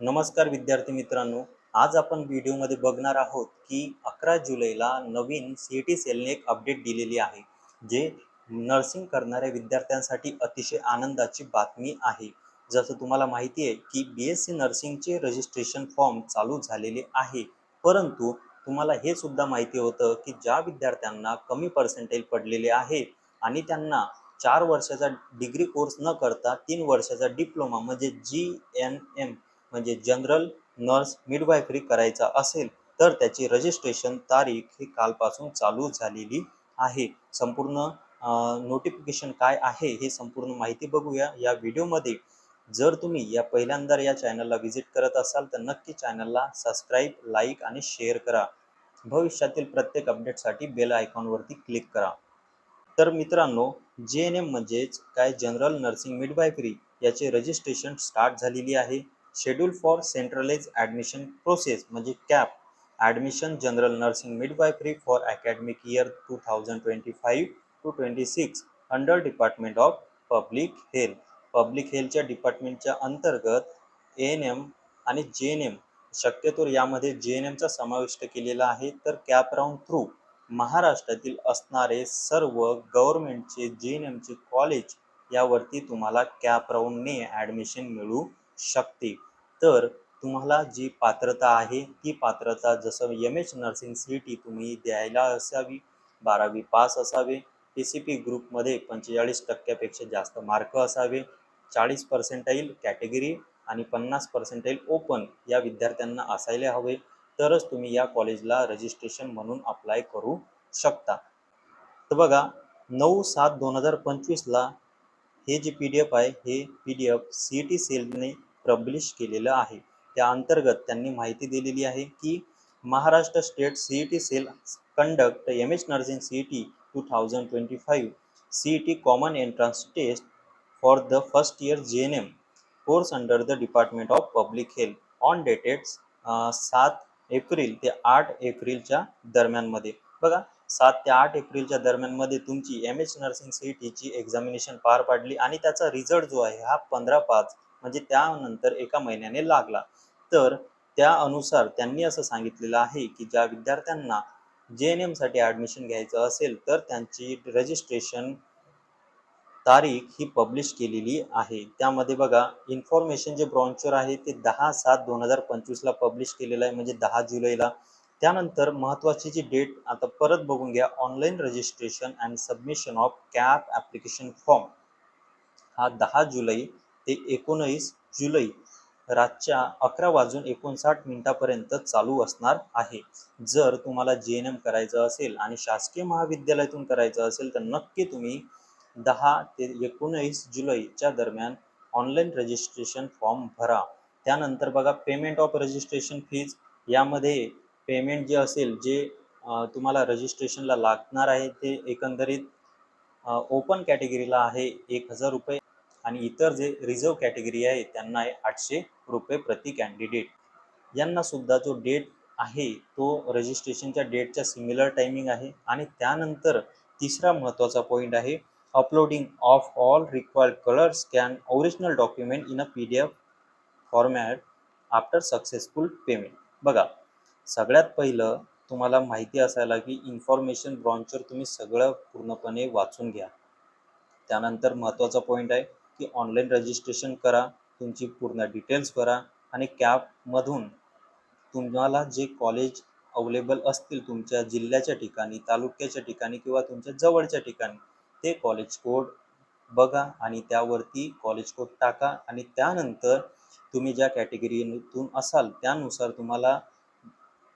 नमस्कार विद्यार्थी मित्रांनो आज आपण व्हिडिओमध्ये बघणार आहोत की अकरा जुलैला नवीन सी टी सेलने एक अपडेट दिलेली आहे जे नर्सिंग करणाऱ्या विद्यार्थ्यांसाठी अतिशय आनंदाची बातमी आहे. जसं तुम्हाला माहिती आहे की बी एस सी नर्सिंगचे रजिस्ट्रेशन फॉर्म चालू झालेले आहे परंतु तुम्हाला हे सुद्धा माहिती होतं की ज्या विद्यार्थ्यांना कमी पर्सेंटेज पडलेले आहे आणि त्यांना चार वर्षाचा डिग्री कोर्स न करता तीन वर्षाचा डिप्लोमा म्हणजे जी एन एम म्हणजे जनरल नर्स मिडवायफरी करायचा असेल तर त्याची रजिस्ट्रेशन तारीख ही कालपासून चालू झालेली आहे. संपूर्ण नोटिफिकेशन काय आहे हे संपूर्ण माहिती बघूया या व्हिडिओमध्ये. जर तुम्ही या पहिल्यांदा या चॅनलला व्हिजिट करत असाल तर नक्की चॅनलला सबस्क्राईब लाईक आणि शेअर करा. भविष्यातील प्रत्येक अपडेटसाठी बेल आयकॉनवरती क्लिक करा. तर मित्रांनो जे एन एम म्हणजेच काय? जनरल नर्सिंग मिडवायफरी याचे रजिस्ट्रेशन स्टार्ट झालेली आहे. Schedule for centralize admission process म्हणजे CAP admission general nursing midwifery for academic year two thousand twenty five two twenty six under department of public health public हेल्थच्या डिपार्टमेंटच्या अंतर्गत A N M आणि जे N M शक्यतो यामध्ये जे N एमचा समाविष्ट केलेला आहे तर कॅप राऊंड थ्रू महाराष्ट्रातील असणारे सर्व गव्हर्मेंटचे जे एन एमचे कॉलेज यावरती तुम्हाला कॅप राऊंडने ॲडमिशन मिळू शकते. तर तुम्हाला जी पात्रता आहे ती पात्रता जसं M H nursing C T तुम्ही द्यायला असावी बारावी पास असावे पी सी पी ग्रुपमध्ये पंचेचाळीस टक्क्यापेक्षा जास्त मार्क असावे चाळीस पर्सेंटाईल कॅटेगरी आणि पन्नास पर्सेंटाईल ओपन या विद्यार्थ्यांना असायला हवे तरच तुम्ही या कॉलेजला रजिस्ट्रेशन म्हणून अप्लाय करू शकता. तर बघा नऊ सात दोन हजार पंचवीसला हे जे पी डी एफ आहे हे P D F C T सेलने पब्लिश केलेलं आहे. त्या अंतर्गत त्यांनी माहिती दिलेली आहे की Maharashtra state C E T cell conduct M H nursing C E T two thousand twenty five C E T common entrance test for the first year J N M course under the department of public health on dated सात एप्रिल ते आठ एप्रिलच्या दरम्यानमध्ये. बघा सात ते आठ एप्रिलच्या दरम्यानमध्ये तुमची एम एच नर्सिंग सी टीची एक्झामिनेशन पार पाडली आणि त्याचा रिझल्ट जो आहे हा पंधरा पाच म्हणजे त्यानंतर एका महिन्याने लागला. तर त्या अनुसार त्यांनी असं सांगितलेलं आहे की ज्या विद्यार्थ्यांना जे एन एमसाठी ॲडमिशन घ्यायचं असेल तर त्यांची रजिस्ट्रेशन तारीख ही पब्लिश केलेली आहे. त्यामध्ये बघा इन्फॉर्मेशन जे ब्रॉन्चर आहे ते दहा सात दोन हजार पंचवीसला पब्लिश केलेलं आहे म्हणजे दहा जुलैला त्यानंतर महत्त्वाची जी डेट आता परत बघून घ्या online registration and submission of CAP application form हा दहा जुलै ते एकोणीस जुलै रातच्या अकरा वाजून एकोणसाठ मिनिटापर्यंत चालू असणार आहे. जर तुम्हाला जे एन एम करायचं असेल आणि शासकीय महाविद्यालयातून करायचं असेल तर नक्की तुम्ही दहा ते एकोणीस जुलैच्या दरम्यान ऑनलाईन रजिस्ट्रेशन फॉर्म भरा. त्यानंतर बघा पेमेंट ऑफ रजिस्ट्रेशन फीज यामध्ये पेमेंट जे असेल जे तुम्हाला रजिस्ट्रेशनला लागणार आहे ते एकंदरीत ओपन कॅटेगरीला आहे एक हजार रुपये. आणि इतर जे रिझर्व कॅटेगरी आहे त्यांना आहे आठशे रुपये प्रति कॅन्डिडेट यांना सुद्धा जो डेट आहे तो रजिस्ट्रेशनच्या डेटच्या सिमिलर टायमिंग आहे. आणि त्यानंतर तिसरा महत्त्वाचा पॉईंट आहे uploading of all required colour scan original document in a P D F format after successful payment बघा सगळ्यात पहिलं तुम्हाला माहिती असायला की इन्फॉर्मेशन ब्रॉन्चर तुम्ही सगळं पूर्णपणे वाचून घ्या. त्यानंतर महत्त्वाचा पॉईंट आहे की ऑनलाईन रजिस्ट्रेशन करा तुमची पूर्ण डिटेल्स भरा आणि कॅबमधून तुम्हाला जे कॉलेज अवेलेबल असतील तुमच्या जिल्ह्याच्या ठिकाणी तालुक्याच्या ठिकाणी किंवा तुमच्या जवळच्या ठिकाणी ते कॉलेज कोड बघा आणि त्यावरती कॉलेज कोड टाका आणि त्यानंतर तुम्ही ज्या कॅटेगरीतून असाल त्यानुसार तुम्हाला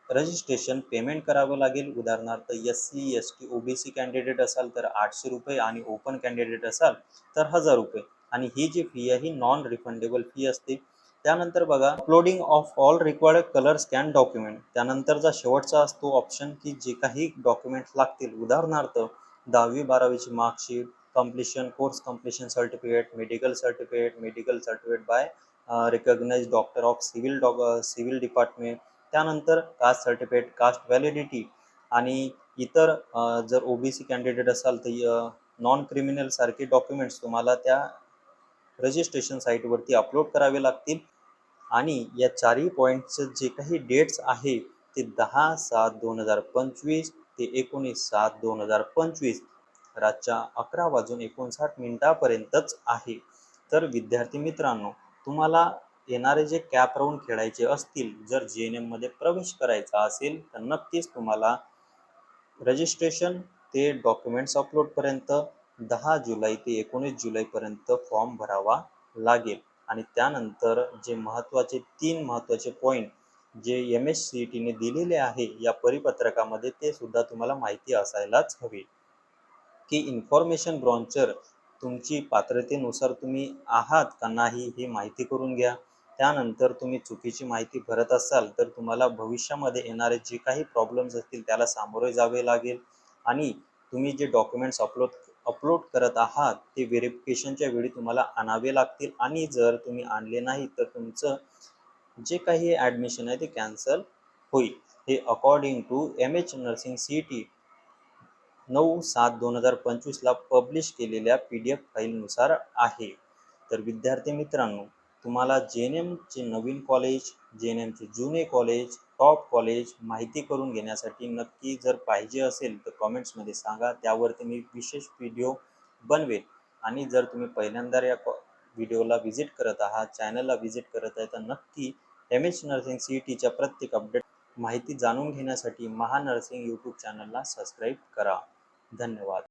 रजिस्ट्रेशन पेमेंट करावं लागेल. उदाहरणार्थ S C S T O B C candidate असाल तर आठशे रुपये आणि ओपन कॅन्डिडेट असाल तर हजार रुपये. आणि ही जी फी आहे ही नॉन रिफंडेबल फी असते. त्यानंतर बघा uploading of all required colour scan document त्यानंतरचा शेवटचा असतो ऑप्शन की जे काही डॉक्युमेंट्स लागतील. उदाहरणार्थ दहावी बारावीची marksheet completion course completion certificate medical certificate medical certificate by recognize doctor of civil Dr civil department त्यानंतर कास्ट सर्टिफिकेट कास्ट व्हॅलिडिटी आणि इतर uh, जर ओबीसी कॅन्डिडेट असाल तर uh, नॉन क्रिमिनल सारखे डॉक्युमेंट्स तुम्हाला त्या रजिस्ट्रेशन साईटवरती अपलोड करावे लागतील. आणि या चारही पॉईंटचं जे काही डेट्स आहे ते दहा सात दोन हजार पंचवीस ते एकोणीस सात दोन हजार पंचवीस रातच्या अकरा वाजून एकोणसाठ मिनिटापर्यंतच आहे. तर विद्यार्थी मित्रांनो तुम्हाला येणारे जे कॅप राऊंड खेळायचे असतील जर जी एन एममध्ये प्रवेश करायचा असेल तर नक्कीच तुम्हाला रजिस्ट्रेशन ते डॉक्युमेंट्स अपलोडपर्यंत दहा जुलै ते एकोणीस जुलैपर्यंत फॉर्म भरावा लागेल. आणि त्यानंतर जे महत्त्वाचे तीन महत्त्वाचे पॉईंट जे एम एस सी ई टीने दिलेले आहे या परिपत्रकामध्ये ते सुद्धा तुम्हाला माहिती असायलाच हवी. की इन्फॉर्मेशन ब्रॉन्चर तुमची पात्रतेनुसार तुम्ही आहात का नाही हे माहिती करून घ्या. त्यानंतर तुम्ही चुकीची माहिती भरत असाल तर तुम्हाला भविष्यामध्ये येणारे जे काही प्रॉब्लेम्स असतील त्याला सामोरे जावे लागेल. आणि तुम्ही जे डॉक्युमेंट्स अपलोड अपलोड करत आहात ते व्हेरिफिकेशनच्या वेळी तुम्हाला आणावे लागतील. आणि जर तुम्ही आणले नाही तर तुमचं जे काही ॲडमिशन आहे ते कॅन्सल होईल. हे according to M H nursing C T नऊ सात दोन हजार पंचवीसला पब्लिश केलेल्या पी डी एफ फाईलनुसार आहे. तर विद्यार्थी मित्रांनो तुम्हाला जे एन एमचे नवीन कॉलेज जे एन एमचे जुने कॉलेज टॉप कॉलेज माहिती करून घेण्यासाठी नक्की जर पाहिजे असेल तर कॉमेंट्समध्ये सांगा. त्यावरती मी विशेष व्हिडिओ बनवेन आणि जर तुम्ही पहिल्यांदा या कॉ व्हिडिओला व्हिजिट करत आहात चॅनलला व्हिजिट करत आहे तर नक्की M H nursing C E टीच्या प्रत्येक अपडेट माहिती जाणून घेण्यासाठी महानर्सिंग यूट्यूब चॅनलला सबस्क्राईब करा. धन्यवाद.